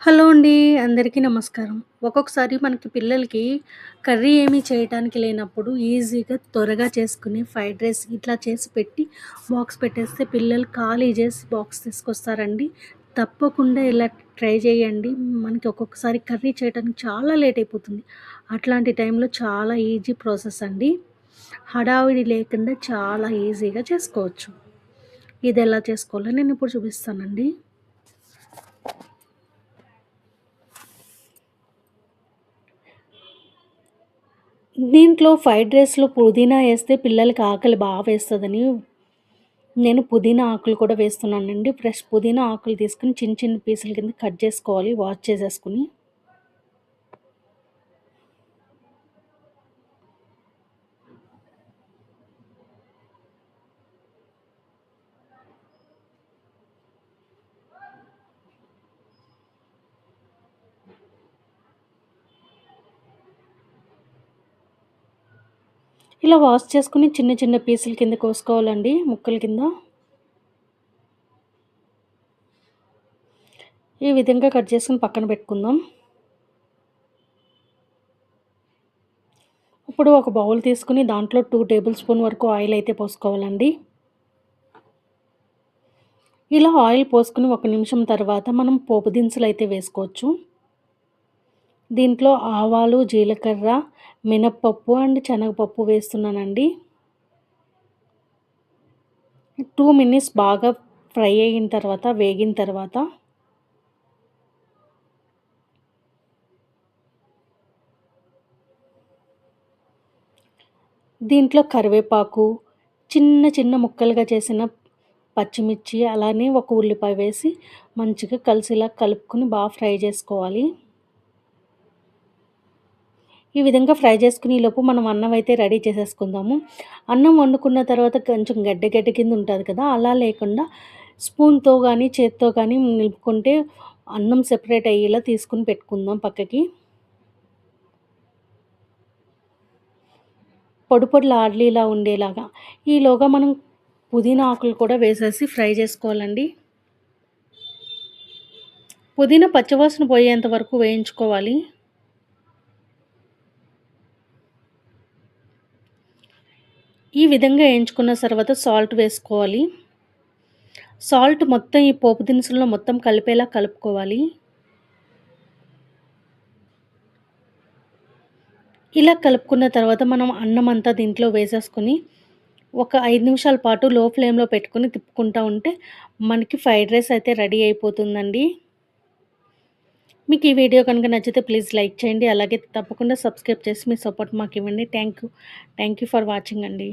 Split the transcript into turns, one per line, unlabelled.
Hello అండి. అందరికీ నమస్కారం. ఒక్కొక్కసారి మనకి పిల్లలకి కర్రీ ఏమీ చేయటానికి లేనప్పుడు ఈజీగా త్వరగా చేసుకునే ఫ్రైడ్ రైస్ ఇట్లా చేసి పెట్టి బాక్స్ పెట్టేస్తే పిల్లలు ఖాళీ చేసి బాక్స్ తీసుకొస్తారండి. తప్పకుండా ఇలా ట్రై చేయండి. మనకి ఒక్కొక్కసారి కర్రీ చేయడానికి చాలా లేట్ అయిపోతుంది. అట్లాంటి టైంలో చాలా ఈజీ ప్రాసెస్ అండి. హడావిడి లేకుండా చాలా ఈజీగా చేసుకోవచ్చు. ఇది ఎలా చేసుకోవాలో నేను ఇప్పుడు చూపిస్తానండి. దీంట్లో ఫ్రైడ్ రైస్‌లో పుదీనా వేస్తే పిల్లలకి ఆకలి బాగా వేస్తుందని నేను పుదీనా ఆకులు కూడా వేస్తున్నానండి. ఫ్రెష్ పుదీనా ఆకులు తీసుకొని చిన్న చిన్న పీసుల కింద కట్ చేసుకోవాలి వాష్ చేసేసుకొని. ఇలా వాష్ చేసుకుని చిన్న చిన్న పీసుల కింద కోసుకోవాలండి ముక్కల కింద. ఈ విధంగా కట్ చేసుకుని పక్కన పెట్టుకుందాం. ఇప్పుడు ఒక బౌల్ తీసుకొని దాంట్లో టూ టేబుల్ స్పూన్ వరకు ఆయిల్ అయితే పోసుకోవాలండి. ఇలా ఆయిల్ పోసుకుని ఒక నిమిషం తర్వాత మనం పోపు దినుసులు అయితే వేసుకోవచ్చు. దీంట్లో ఆవాలు, జీలకర్ర, మినప్పప్పు అండ్ శనగపప్పు వేస్తున్నానండి. టూ మినిట్స్ బాగా ఫ్రై అయిన తర్వాత వేగిన తర్వాత దీంట్లో కరివేపాకు చిన్న చిన్న ముక్కలుగా చేసిన పచ్చిమిర్చి అలానే ఒక ఉల్లిపాయ వేసి మంచిగా కలిసిలా కలుపుకొని బాగా ఫ్రై చేసుకోవాలి ఈ విధంగా ఫ్రై చేసుకుని లోపు మనం అన్నం అయితే రెడీ చేసేసుకుందాము. అన్నం వండుకున్న తర్వాత కొంచెం గడ్డ గడ్డ కింద ఉంటుంది కదా అలా లేకుండా స్పూన్తో కానీ చేత్తో కానీ నిలుపుకుంటే అన్నం సెపరేట్ అయ్యేలా తీసుకుని పెట్టుకుందాం పక్కకి. పొడి పొడిలా ఆడ్లీలా ఉండేలాగా. ఈలోగా మనం పుదీనా ఆకులు కూడా వేసేసి ఫ్రై చేసుకోవాలండి. పుదీనా పచ్చివాసన పోయేంత వరకు వేయించుకోవాలి. ఈ విధంగా వేయించుకున్న తర్వాత సాల్ట్ వేసుకోవాలి. సాల్ట్ మొత్తం ఈ పోపు దినుసుల్లో మొత్తం కలిపేలా కలుపుకోవాలి. ఇలా కలుపుకున్న తర్వాత మనం అన్నం అంతా దీంట్లో వేసేసుకొని ఒక ఐదు నిమిషాల పాటు లో ఫ్లేమ్లో పెట్టుకొని తిప్పుకుంటూ ఉంటే మనకి ఫ్రైడ్ రైస్ అయితే రెడీ అయిపోతుందండి. మీకు ఈ వీడియో కనుక నచ్చితే ప్లీజ్ లైక్ చేయండి. అలాగే తప్పకుండా సబ్స్క్రైబ్ చేసి మీ సపోర్ట్ మాకు ఇవ్వండి. Thank you. Thank you for watching అండి.